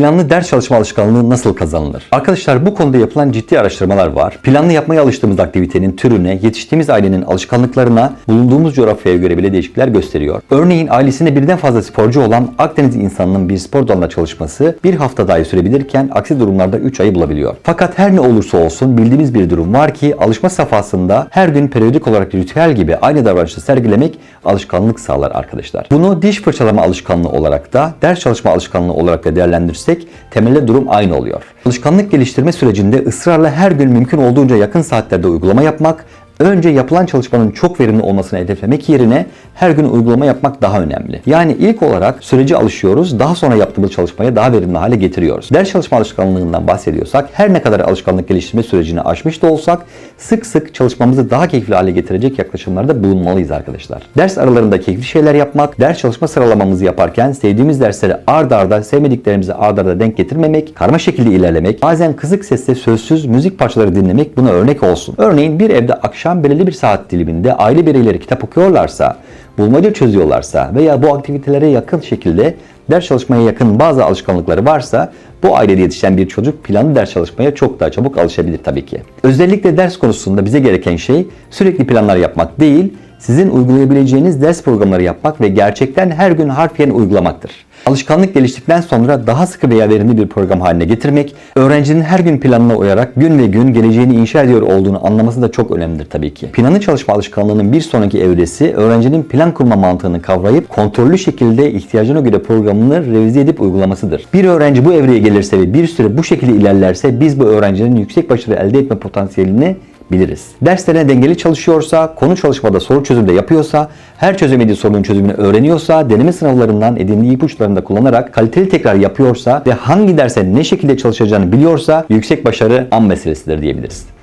Planlı ders çalışma alışkanlığı nasıl kazanılır? Arkadaşlar bu konuda yapılan ciddi araştırmalar var. Planlı yapmaya alıştığımız aktivitenin türüne, yetiştiğimiz ailenin alışkanlıklarına, bulunduğumuz coğrafyaya göre bile değişiklikler gösteriyor. Örneğin ailesinde birden fazla sporcu olan Akdeniz insanının bir spor dalına çalışması bir hafta dahi sürebilirken aksi durumlarda 3 ayı bulabiliyor. Fakat her ne olursa olsun bildiğimiz bir durum var ki alışma safhasında her gün periyodik olarak ritüel gibi aynı davranışı sergilemek alışkanlık sağlar arkadaşlar. Bunu diş fırçalama alışkanlığı olarak da ders çalışma alışkanlığı olarak da değerlendirirsek temelde durum aynı oluyor. Alışkanlık geliştirme sürecinde ısrarla her gün mümkün olduğunca yakın saatlerde uygulama yapmak, önce yapılan çalışmanın çok verimli olmasını hedeflemek yerine her gün uygulama yapmak daha önemli. Yani ilk olarak sürece alışıyoruz, daha sonra yaptığımız çalışmayı daha verimli hale getiriyoruz. Ders çalışma alışkanlığından bahsediyorsak her ne kadar alışkanlık geliştirme sürecini aşmış da olsak sık sık çalışmamızı daha keyifli hale getirecek yaklaşımlarda bulunmalıyız arkadaşlar. Ders aralarında keyifli şeyler yapmak, ders çalışma sıralamamızı yaparken sevdiğimiz dersleri ard arda, sevmediklerimizi ard arda denk getirmemek, karma şekilde ilerlemek, bazen kısık sesle sözsüz müzik parçaları dinlemek buna örnek olsun. Örneğin bir evde akşam belirli bir saat diliminde aile bireyleri kitap okuyorlarsa, bulmaca çözüyorlarsa veya bu aktivitelere yakın şekilde ders çalışmaya yakın bazı alışkanlıkları varsa bu ailede yetişen bir çocuk planlı ders çalışmaya çok daha çabuk alışabilir tabii ki. Özellikle ders konusunda bize gereken şey sürekli planlar yapmak değil, sizin uygulayabileceğiniz ders programları yapmak ve gerçekten her gün harfiyen uygulamaktır. Alışkanlık geliştikten sonra daha sıkı veya verimli bir program haline getirmek, öğrencinin her gün planına uyarak gün ve gün geleceğini inşa ediyor olduğunu anlaması da çok önemlidir tabii ki. Planlı çalışma alışkanlığının bir sonraki evresi öğrencinin plan kurma mantığını kavrayıp kontrollü şekilde ihtiyacına göre programını revize edip uygulamasıdır. Bir öğrenci bu evreye gelirse ve bir süre bu şekilde ilerlerse biz bu öğrencinin yüksek başarı elde etme potansiyelini biliriz. Derslerine dengeli çalışıyorsa, konu çalışmada soru çözümde yapıyorsa, her çözemediği sorunun çözümünü öğreniyorsa, deneme sınavlarından edindiği ipuçlarını da kullanarak kaliteli tekrar yapıyorsa ve hangi derse ne şekilde çalışacağını biliyorsa yüksek başarı an meselesidir diyebiliriz.